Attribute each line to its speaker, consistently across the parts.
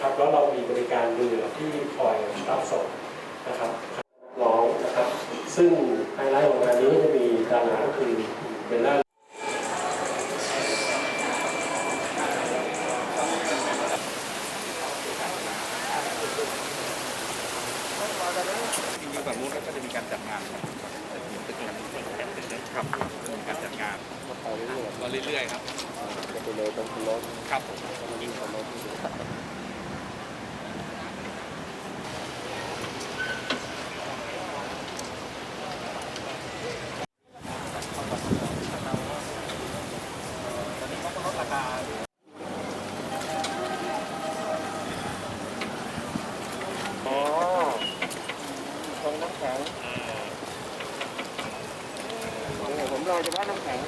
Speaker 1: ครับแล้วเรามีบริการเรือที่คอยรับส่งนะครับร้องนะครับ ซึ่งไฮไลท์ของงานนี้จะมีดาราคือเบลล่า
Speaker 2: จริงๆฝั่งนู้นก็จะมีการจัดงานคตึถึกนี้มีการจัดงานเรื่อยๆครับเ
Speaker 3: รื่จะไปเลยตรงรถ
Speaker 2: ครับยิงของรถ
Speaker 3: ตรงน้ำแข็งผมรอเฉพาน้ำแข็ง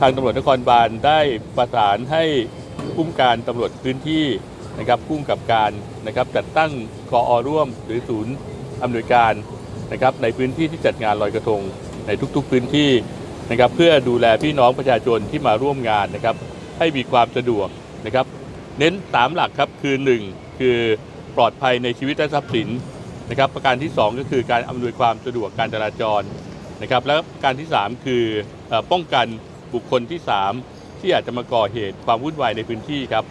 Speaker 4: ทางตำรวจนครบาลได้ประสานให้ผู้การตำรวจพื้นที่นะครับผู้กำกับการนะครับจัดตั้งกออร่วมหรือศูนย์อำนวยการนะครับในพื้นที่ที่จัดงานลอยกระทงในทุกๆพื้นที่นะครับเพื่อดูแลพี่น้องประชาชนที่มาร่วมงานนะครับให้มีความสะดวกนะครับ เน้นสามหลักครับคือ 1 คือปลอดภัยในชีวิตและทรัพย์สิน นะครับประการที่ 2 ก็คือการอำนวยความสะดวกการจราจรนะครับและการที่ 3 คืออป้องกันบุคคลที่ 3 ที่อาจจะมาก่อเหตุความวุ่นวายในพื้นที่ครับ